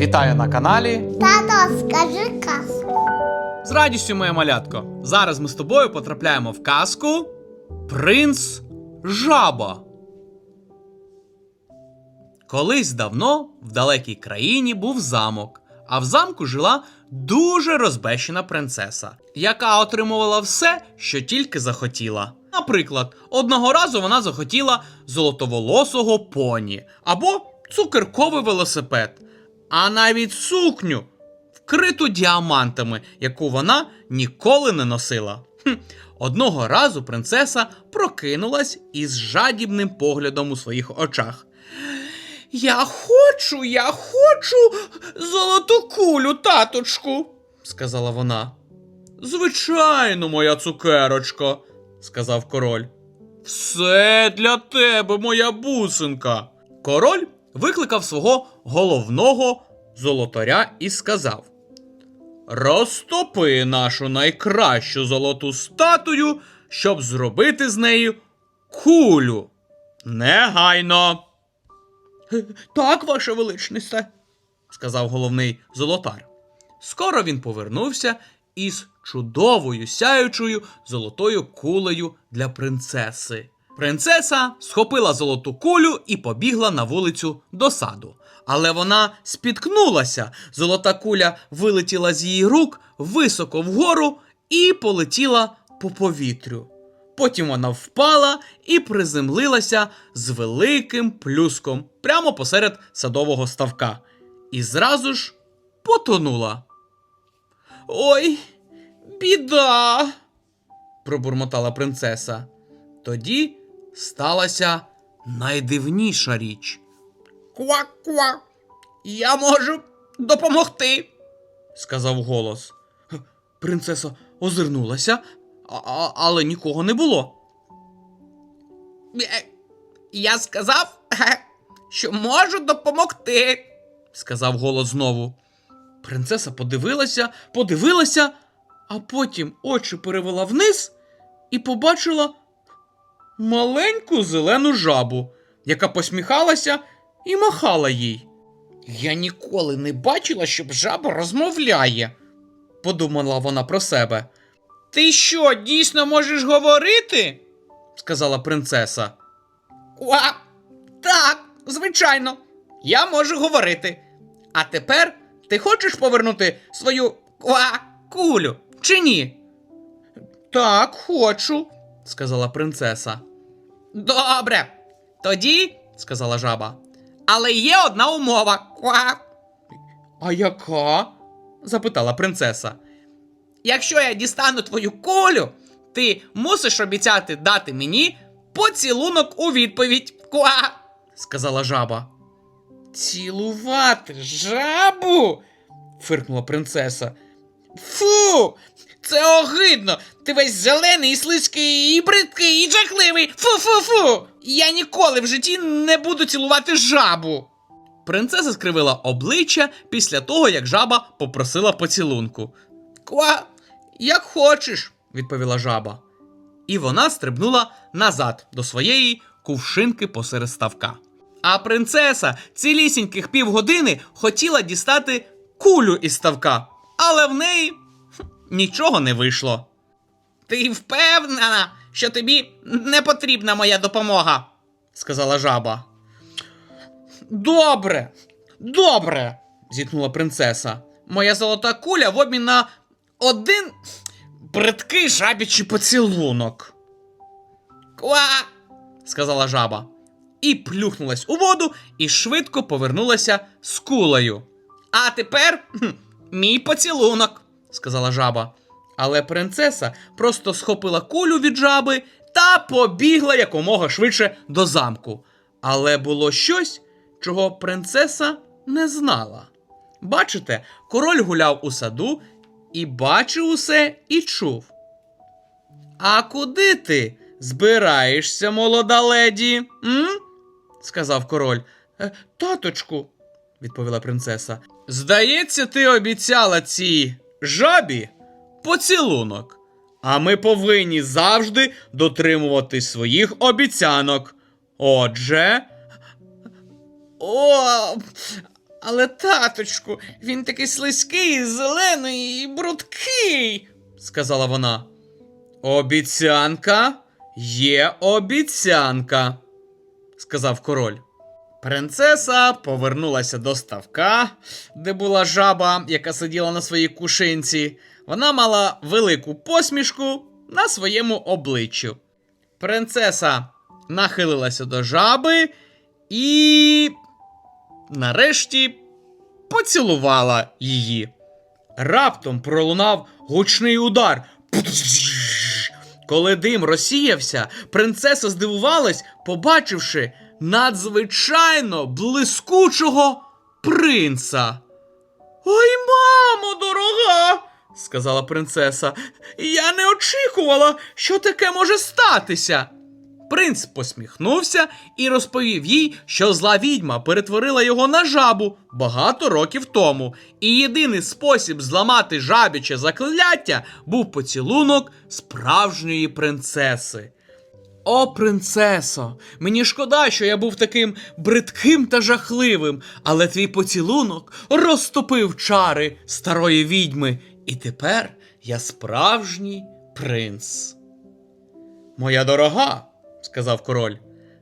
Вітаю на каналі. Тато, скажи казку. З радістю, моя малятко. Зараз ми з тобою потрапляємо в казку Принц Жаба. Колись давно в далекій країні був замок, а в замку жила дуже розбещена принцеса, яка отримувала все, що тільки захотіла. Наприклад, одного разу вона захотіла золотоволосого поні або цукерковий велосипед, а навіть сукню, вкриту діамантами, яку вона ніколи не носила. Хм. Одного разу принцеса прокинулась із жадібним поглядом у своїх очах. Я хочу, я хочу золоту кулю, таточку, сказала вона. Звичайно, моя цукерочка, сказав король. Все для тебе, моя бусинка. Король викликав свого головного золотаря і сказав: Розтопи нашу найкращу золоту статую, щоб зробити з нею кулю. Негайно. Так, ваше величність, сказав головний золотар. Скоро він повернувся із чудовою сяючою золотою кулею для принцеси. Принцеса схопила золоту кулю і побігла на вулицю до саду. Але вона спіткнулася. Золота куля вилетіла з її рук високо вгору і полетіла по повітрю. Потім вона впала і приземлилася з великим плюском прямо посеред садового ставка. І зразу ж потонула. Ой, біда. пробурмотала принцеса. Тоді сталася найдивніша річ. Ква-ква, я можу допомогти, сказав голос. Принцеса озирнулася, а- але нікого не було. Е, Я сказав, що можу допомогти, сказав голос знову. Принцеса подивилася, подивилася, а потім очі перевела вниз і побачила маленьку зелену жабу, яка посміхалася і махала їй. Я ніколи не бачила, щоб жаба розмовляє, подумала вона про себе. Ти що, дійсно можеш говорити? сказала принцеса. Уа, так, звичайно, я можу говорити. А тепер ти хочеш повернути свою уа, кулю чи ні? Так, хочу, сказала принцеса. Добре. Тоді, сказала жаба. Але є одна умова. Ква. А яка? запитала принцеса. Якщо я дістану твою кулю, ти мусиш обіцяти дати мені поцілунок у відповідь. Ква. сказала жаба. Цілувати жабу? фиркнула принцеса. Фу! Це огидно! Ти весь зелений, і слизький, і бридкий, і жахливий. Фу-фу-фу! Я ніколи в житті не буду цілувати жабу. Принцеса скривила обличчя після того, як жаба попросила поцілунку. Ква, як хочеш, відповіла жаба. І вона стрибнула назад до своєї кувшинки посеред ставка. А принцеса цілісіньких півгодини хотіла дістати кулю із ставка, але в неї нічого не вийшло. Ти впевнена, що тобі не потрібна моя допомога, сказала жаба. Добре, добре, зітхнула принцеса. Моя золота куля в обмін на один бридкий жабічий поцілунок. Ква, сказала жаба. І плюхнулась у воду і швидко повернулася з кулею. А тепер мій поцілунок, сказала жаба. Але принцеса просто схопила кулю від жаби та побігла якомога швидше до замку. Але було щось, чого принцеса не знала. Бачите, король гуляв у саду і бачив усе і чув. А куди ти збираєшся, молода леді? М? сказав король. «Е, Таточку, відповіла принцеса. Здається, ти обіцяла цій жабі поцілунок. А ми повинні завжди дотримувати своїх обіцянок. Отже. О, Але, таточку, він такий слизький, зелений і брудкий, сказала вона. Обіцянка є обіцянка, сказав король. Принцеса повернулася до ставка, де була жаба, яка сиділа на своїй кушинці. Вона мала велику посмішку на своєму обличчю. Принцеса нахилилася до жаби і. нарешті поцілувала її. Раптом пролунав гучний удар. Коли дим розсіявся, принцеса здивувалась, побачивши надзвичайно блискучого принца. Ой, мамо, дорога, сказала принцеса, я не очікувала, що таке може статися. Принц посміхнувся і розповів їй, що зла відьма перетворила його на жабу багато років тому, і єдиний спосіб зламати жабіче закляття був поцілунок справжньої принцеси. О, принцесо, мені шкода, що я був таким бридким та жахливим, але твій поцілунок розтопив чари старої відьми, і тепер я справжній принц. Моя дорога, сказав король,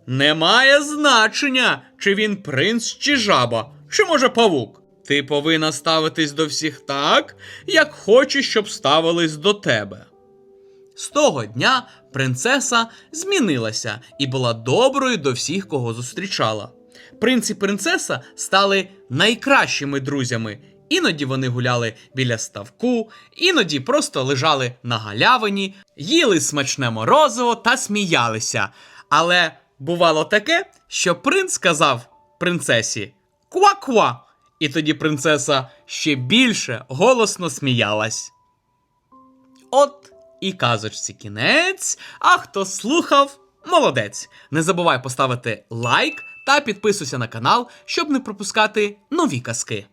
немає значення, чи він принц чи жаба, чи може павук. Ти повинна ставитись до всіх так, як хочеш, щоб ставились до тебе. З того дня принцеса змінилася і була доброю до всіх, кого зустрічала. Принц і принцеса стали найкращими друзями. Іноді вони гуляли біля ставку, іноді просто лежали на галявині, їли смачне морозиво та сміялися. Але бувало таке, що принц сказав принцесі ква-ква, і тоді принцеса ще більше голосно сміялась. От і казочці кінець. А хто слухав, молодець. Не забувай поставити лайк та підписуйся на канал, щоб не пропускати нові казки.